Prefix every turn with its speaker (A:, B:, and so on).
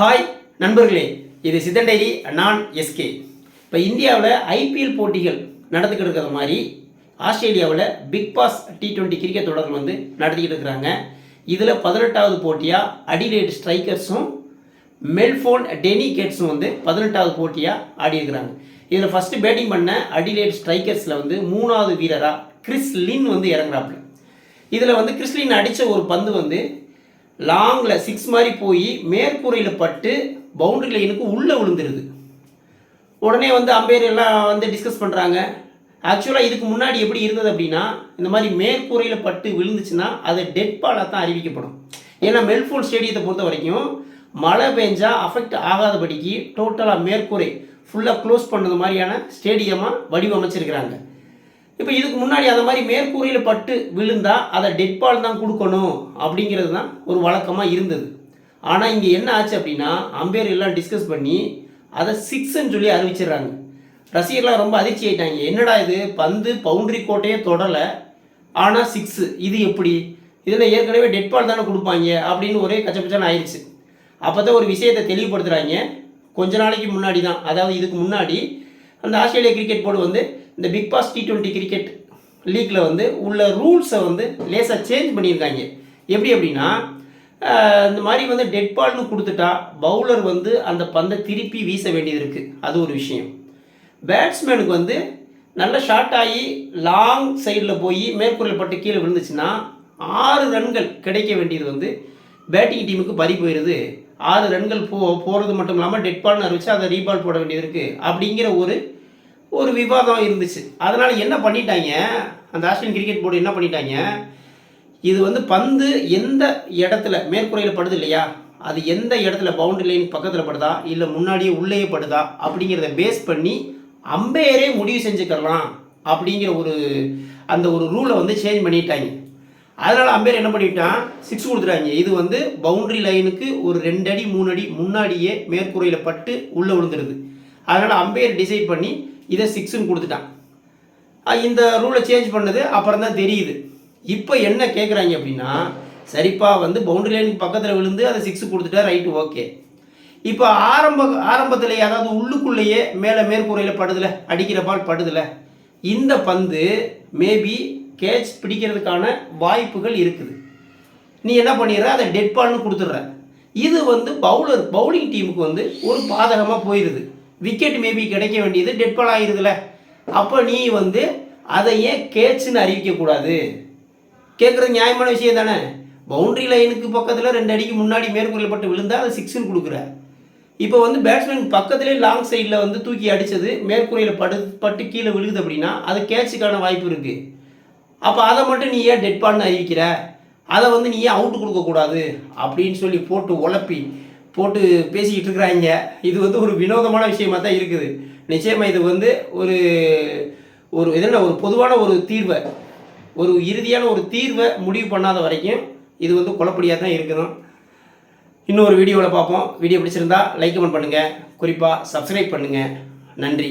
A: Hi நண்பர்களே இது சிதண்டைரி நான் எஸ்கே. இப்போ இந்தியாவில் ஐபிஎல் போட்டிகள் நடந்துக்கிட்டு இருக்கிற மாதிரி ஆஸ்திரேலியாவில் Big Bash T twenty cricket தொடர்கள் வந்து நடத்திக்கிட்டு இருக்கிறாங்க. இதில் பதினெட்டாவது போட்டியாக அடிலேட் ஸ்ட்ரைக்கர்ஸும் மெல்ஃபோன் டெனிகேட்ஸும் வந்து பதினெட்டாவது போட்டியாக ஆடியிருக்கிறாங்க இதில் ஃபஸ்ட்டு பேட்டிங் பண்ண அடிலேட் ஸ்ட்ரைக்கர்ஸில் வந்து மூணாவது வீரராக கிறிஸ் லின் வந்து இறங்குறாப்புல. இதில் வந்து கிறிஸ்லின் அடித்த ஒரு பந்து வந்து லாங்கில் சிக்ஸ் மாதிரி போய் மேற்கூரையில் பட்டு பவுண்டரி லைனுக்கு உள்ளே விழுந்துருது. உடனே வந்து அம்பையர் எல்லாம் வந்து டிஸ்கஸ் பண்ணுறாங்க ஆக்சுவலாக இதுக்கு முன்னாடி எப்படி இருந்தது அப்படின்னா இந்த மாதிரி மேற்கூரையில் பட்டு விழுந்துச்சுன்னா அது டெட் பாலாக தான் அறிவிக்கப்படும். ஏன்னா மெல்ஃபோல் ஸ்டேடியத்தை பொறுத்த வரைக்கும் மழை பெஞ்சா அஃபெக்ட் ஆகாதபடிக்கு டோட்டலாக மேற்கூரை ஃபுல்லாக க்ளோஸ் பண்ணது மாதிரியான ஸ்டேடியமாக வடிவமைச்சிருக்கிறாங்க. இப்போ இதுக்கு முன்னாடி அந்த மாதிரி மேற்கூரையில் பட்டு விழுந்தால் அதை டெட்பால் தான் கொடுக்கணும் அப்படிங்கிறது தான் ஒரு வழக்கமாக இருந்தது. ஆனால் இங்கே என்ன ஆச்சு அப்படின்னா அம்பேர் எல்லாம் டிஸ்கஸ் பண்ணி அதை சிக்ஸ்ன்னு சொல்லி அறிவிச்சிடுறாங்க. ரசிகர்லாம் ரொம்ப அதிர்ச்சி ஆயிட்டாங்க. என்னடா இது? பந்து பவுண்டரி கோட்டையே தொடலை. ஆனால் சிக்ஸு இது எப்படி? இதில் ஏற்கனவே டெட் பால் தானே கொடுப்பாங்க அப்படின்னு ஒரே கச்சப்பச்சான ஆயிடுச்சு அப்போ தான் ஒரு விஷயத்தை தெளிவுபடுத்துகிறாங்க கொஞ்ச நாளைக்கு முன்னாடி தான். அதாவது இதுக்கு முன்னாடி அந்த ஆஸ்திரேலியா கிரிக்கெட் போர்டு வந்து இந்த Big Bash T twenty cricket லீக்கில் வந்து உள்ள ரூல்ஸை வந்து லேசாக சேஞ்ச் பண்ணியிருக்காங்க. எப்படி அப்படின்னா இந்த மாதிரி வந்து டெட் பால்னு கொடுத்துட்டா பவுலர் வந்து அந்த பந்தை திருப்பி வீச வேண்டியது இருக்குது அது ஒரு விஷயம். பேட்ஸ்மேனுக்கு வந்து நல்ல ஷார்ட் ஆகி லாங் சைடில் போய் மேற்கூரையில் பட்டு கீழே விழுந்துச்சுன்னா ஆறு ரன்கள் கிடைக்க வேண்டியது வந்து பேட்டிங் டீமுக்கு பறி போயிடுது ஆறு ரன்கள் போ போகிறது மட்டும் இல்லாமல் டெட் பால்னு அறிவிச்சு அதை ரீபால் போட வேண்டியது இருக்குது அப்படிங்கிற ஒரு ஒரு விவாதம் இருந்துச்சு. அதனால் என்ன பண்ணிட்டாங்க? அந்த ஆஸ்திரேலியன் கிரிக்கெட் போர்டு என்ன பண்ணிட்டாங்க? இது வந்து பந்து எந்த இடத்துல மேற்கூரையில் படுது இல்லையா? அது எந்த இடத்துல பவுண்டரி லைன் பக்கத்தில் படுதா? இல்லை முன்னாடியே உள்ளேயே படுதா? அப்படிங்கிறத பேஸ் பண்ணி அம்பையரே முடிவு செஞ்சுக்கலாம் அப்படிங்கிற ஒரு அந்த ஒரு ரூலை வந்து சேஞ்ச் பண்ணிட்டாங்க. அதனால் அம்பையர் என்ன பண்ணிட்டான்? சிக்ஸ் கொடுத்துட்டாங்க. இது வந்து பவுண்டரி லைனுக்கு ஒரு ரெண்டு அடி மூணு அடி முன்னாடியே மேற்கூரையில் பட்டு உள்ளே விழுந்துருது. அதனால் அம்பையர் டிசைட் பண்ணி இதை சிக்ஸுன்னு கொடுத்துட்டான். இந்த ரூலை சேஞ்ச் பண்ணது அப்புறம் தான் தெரியுது. இப்போ என்ன கேட்குறாங்க அப்படின்னா சரிப்பா வந்து பவுண்டரி லைனுக்கு பக்கத்தில் விழுந்து அதை சிக்ஸ் கொடுத்துட்டா ரைட்டு ஓகே இப்போ ஆரம்ப ஆரம்பத்திலேயே அதாவது உள்ளுக்குள்ளேயே மேலே மேற்கூரையில் படுதில்லை அடிக்கிற பால் படுதில்லை இந்த பந்து மேபி கேட்ச் பிடிக்கிறதுக்கான வாய்ப்புகள் இருக்குது. நீ என்ன பண்ணிடுற? அதை டெட் பால்னு கொடுத்துட்ற. இது வந்து பவுலர் பவுலிங் டீமுக்கு வந்து ஒரு பாதகமாக போயிடுது விக்கெட் மேபி கிடைக்க வேண்டியது டெட் பால் அப்போ நீ வந்து அதை ஏன் கேட்ச்னு அறிவிக்கக்கூடாது கேட்குறது நியாயமான விஷயம் தானே? பவுண்டரி லைனுக்கு பக்கத்தில் ரெண்டு அடிக்கு முன்னாடி மேற்கொள்ளப்பட்டு பட்டு விழுந்தா அதை சிக்ஸ்னு கொடுக்குற. இப்போ வந்து பேட்ஸ்மேன் பக்கத்துலேயே லாங் சைடில் வந்து தூக்கி அடித்தது மேற்கூரையில் படு பட்டு கீழே விழுகுது அப்படின்னா அது கேட்சுக்கான வாய்ப்பு இருக்குது அப்போ அதை மட்டும் நீ ஏன் டெட் பால்னு அறிவிக்கிற. அதை வந்து நீ ஏன் அவுட்டு கொடுக்கக்கூடாது அப்படின்னு சொல்லி போட்டு உழப்பி போட்டு பேசிக்கிட்டு இருக்கிறாங்க. இது வந்து ஒரு வினோதமான விஷயமா தான் இருக்குது. நிச்சயமாக இது வந்து ஒரு ஒரு இது என்ன ஒரு பொதுவான ஒரு தீர்வை ஒரு இறுதியான ஒரு தீர்வை முடிவு பண்ணாத வரைக்கும் இது வந்து குழப்படியாக தான் இருக்குதும் இன்னொரு வீடியோவில் பார்ப்போம். வீடியோ பிடிச்சிருந்தா லைக் கமெண்ட் பண்ணுங்கள் குறிப்பாக சப்ஸ்கிரைப் பண்ணுங்கள் நன்றி.